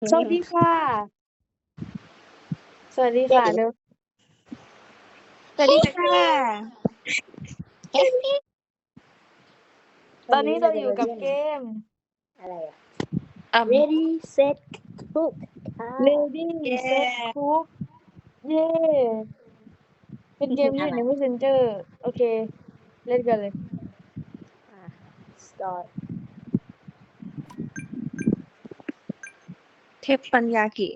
สวัสดีค่ะ สวัสดีค่ะเร็วสวัสดีค่ะ ตอนนี้เราอยู่กับเกม อะไรอะ อะ ready set cook ค่ะ Lady Set Cook เย้เป็นเกมที่อยู่ใน Messenger โอเค เล่นกันเลยอะ start ทพปัญญากิ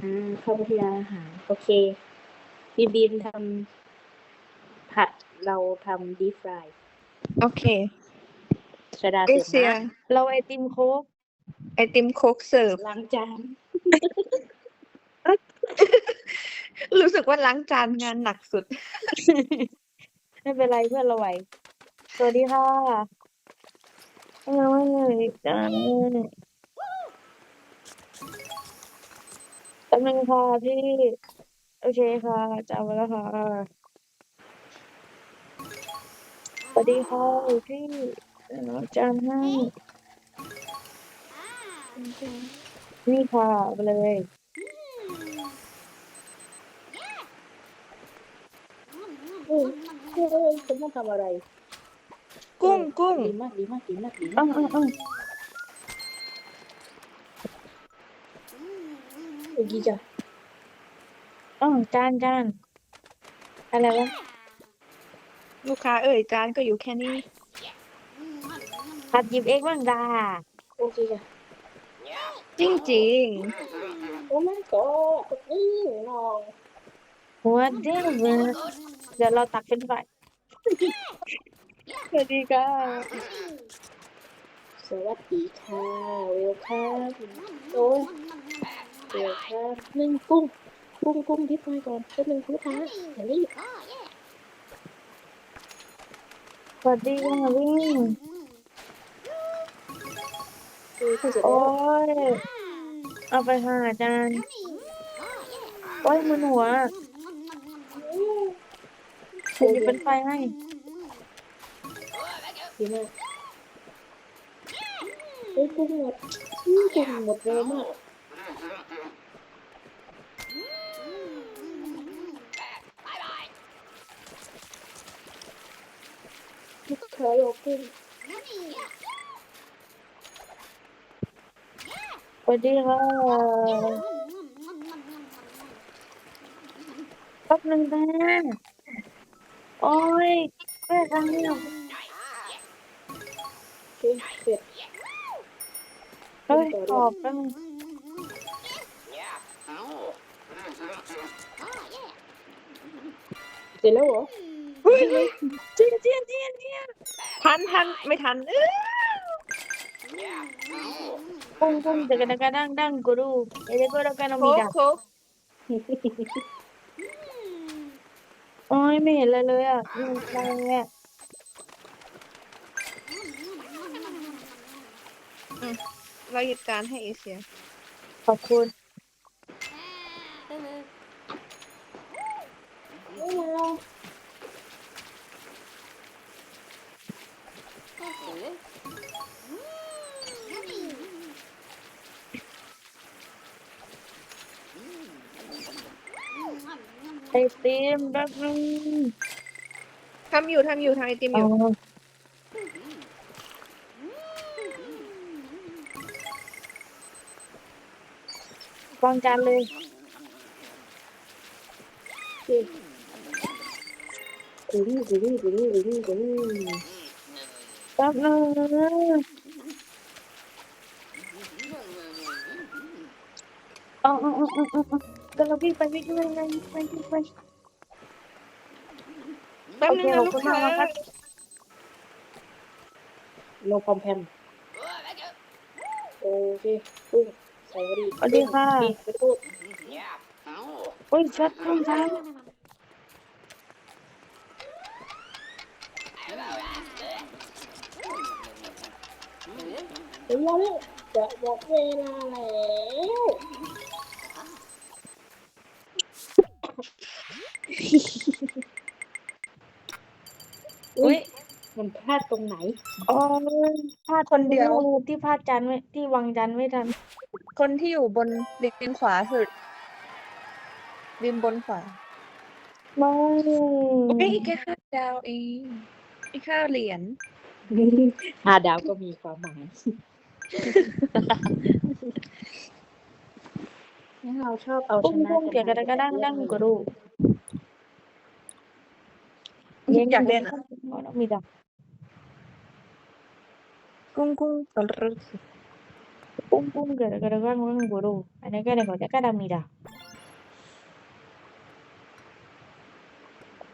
อ่าเข้าไปที่ร้านอาหารโอเคบีมบีมทำผัดเราทำ deep fry โอเคชาดาเอเสร็จเชียนะเราไอติมโค้กไอติมโคกเสิร์ฟ ล้างจานรู้ สึกว่าล้างจานงานหนักสุด ไม่เป็นไรเพื่อนเราไหวสวัสดีค่ะเอ้ยจังแป๊บนึงค่ะพี่ โอเคค่ะจำไว้แล้วค่ะ สวัสดีค่ะพี่เดี๋ยวเราจำให้ นี่ค่ะไปเลย ฉันต้องทำอะไร กุ้งกุ้งดีมากดีมากดีมากดีอ้ามาวกอ้าวอ้าวโอ้ยจ้ะอ้าวจานจานอะไรวะลูกค้าเอ่ยจานก็อยู่แค่นี้ผัดหยิบเองบ้างดาโอเคจ้ะจริงจริงโอ้ my god นี่น้องหัวเด้งเลยเดี๋ยวเราตักเป็นไฟราย สวัสดีค่ะ สวัสดีค่ะเวลคัมโอ้ยเวลคัมหนึ่งกุ้งกุ้งกุ้งที่ไฟก่อนแป๊บนึงคุณลูกค้าอย่ารีบสวัสดีค่ะวิ่งคือคุณเสร็จโอ้ยเอาไปค่ะอาจารย์โอ้ยมันหัว เดี๋ยวหยิบเป็นไฟให้ดีมากเฮ้ยกุ้งหมดอื้อกุ้งหมดเร็วมากลูกค้าโยกกุ้งสวัสดีค่ะแป๊บนึงนะ โอ้ยแม่กันเนี่ยโอเคเสร็จเฮ้ยขอบแป๊บนึงเสร็จแล้วเหรอเฮ้ยเจียนเจียนเจียนเจียนทันทันไม่ทันเอ้ยปุ้งปุ้งแต่กันกันดังดังกูรูเอเดโกระกันเอาโคมีกดา โคกโอ้ยไม่เห็นอะไรเลยอะนี่มันอะไรเนี่ยเราหยุดการให้เอเชียขอบคุณ ไอติมแป๊บนึงทำอยู่ทำอยู่ทำไอติมออ๋อยู่วางจานเลยกูรูกูรูกูรูกูรูกูรูแป๊บนึง อ๋ออ๋ออ๋ออ๋ออ๋อก็เราวิ่งไปวิ่งไปวิ่งไปวิ่งไปวิ่งไปแป๊บนึงนะโอลูเคกขอบคุณค้ามากครับโนพอมแพมโอเคกุ้งใส่กระดิ่งสวัสดีค่ะโอเคไปพูดโอ้ยช็อตพุ่งช้างเดี๋ยวเราจะหมดเวลาแล้ว อุ้อุ้ยยมันพลาดตรงไหน อ๋อ พลาดคนเดียว ที่พลาดจานไม่ที่วางจานไม่ทัน คนที่อยู่บนริมขวาสุดริมบนขวาไม่อุ้ยแค่ห้าดาวเองอีกห้าเหรียญห้าดาวก็มีความหมายงั้ นเราชอบเอาชปุ้งนะปุ้งเกี่ยวกับกระด้างด้างกระดูกอยากเล่นอะมีดากุ้งกุ้งตลรึกปุ้งปุ้งเกี่ยวกับกระด้างด้างกระดูกอันนี้ก็เลยขาจะกระดามีดา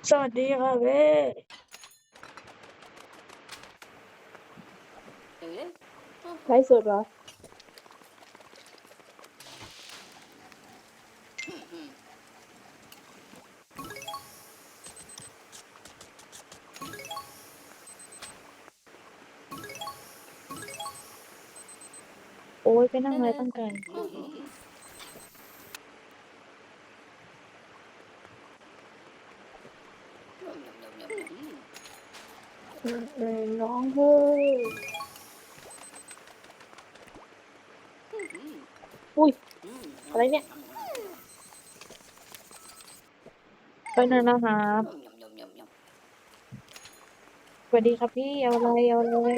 สวัสดีค่ะเว้ไลฟ์สดเหรอ อ้ยไปนั่งอะไรตั้งไกลเออร้องเฮ้ยอุ้ย อะไรเนี่ย ไปนั่นนะครับสวัสดีครับพี่ เอาอะไร เอาอะไร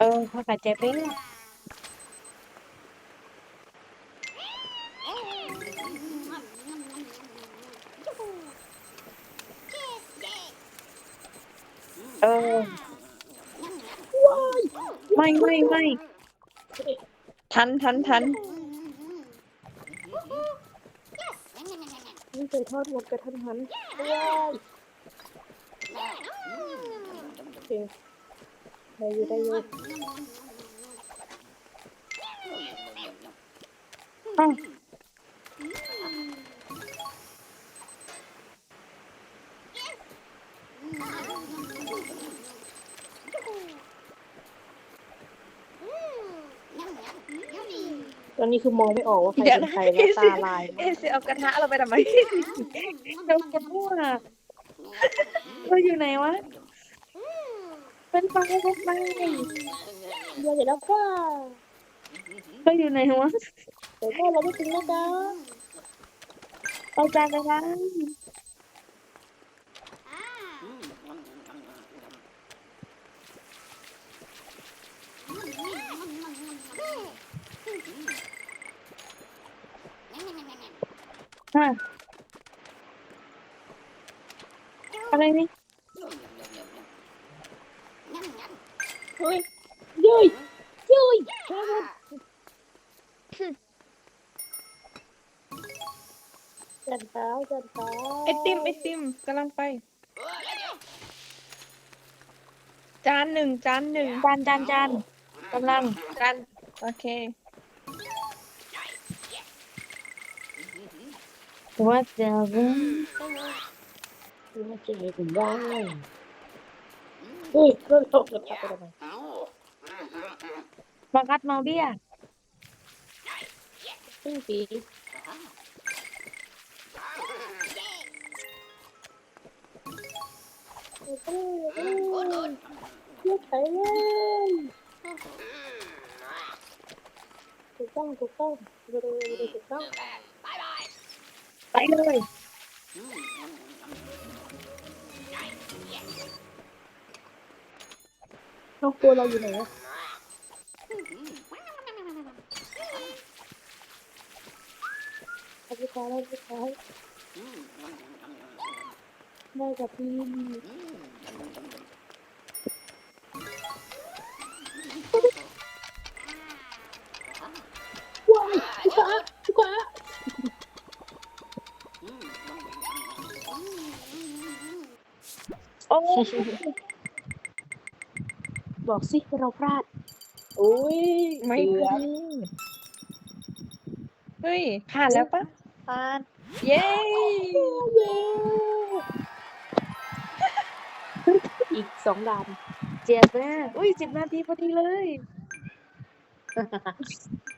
เออเขากัดใจเป้งเออไม่ไม่ไม่ทันทันทันนี่เคยทอดหมดกระทันหันว้ายโอเค ได้อยู่ได้อยู่อ้าวตอนนี้คือมองไม่ออกว่าใครเดี๋ยวเป็นนะใครแล้วตาลายเอะเสียเอากระทะเราไปทำไมเราจะพูดอะเราอยู่ไหนวะ เป็นไฟเป็นไฟเดี๋ยวเดี๋ยวแล้วค่ะเราอยู่ไหนวะเดี๋ยวก็เราไม่ถึงนะจ๊ะเอาจานไปล้างฮะอะไรนี่ ฮ้ยเย้ยเย้ยจันเท้าจันเท้าไอติมไอติมกำลังไปจานหนึ่งจานหนึ่งจานจานจานกำลังจานโอเคว่าจะเริ่มว่าเจอผมว่าเฮ้ยเรื่องตกกระทะไปทำไม บังคับมาเบี้ยซึ่งปีโอ้โหโอ้โหเลือกไปเลยถูกต้องถูกต้องเร็วๆถูกต้องไปเลยน้องกลัวเราอยู่ไหนอะ เอาไปขายเอาไปขายได้กับพี่ว้ายลูกค้าลูกค้าโอ้บอกสิว่าเราพลาดโอ้ยไม่เกือบเฮ้ยผ่านแล้วปะผ่านเย้เย้ อีกสองด่านเจ็ดแม่อุ้ยสิบนาทีพอดีเลยเ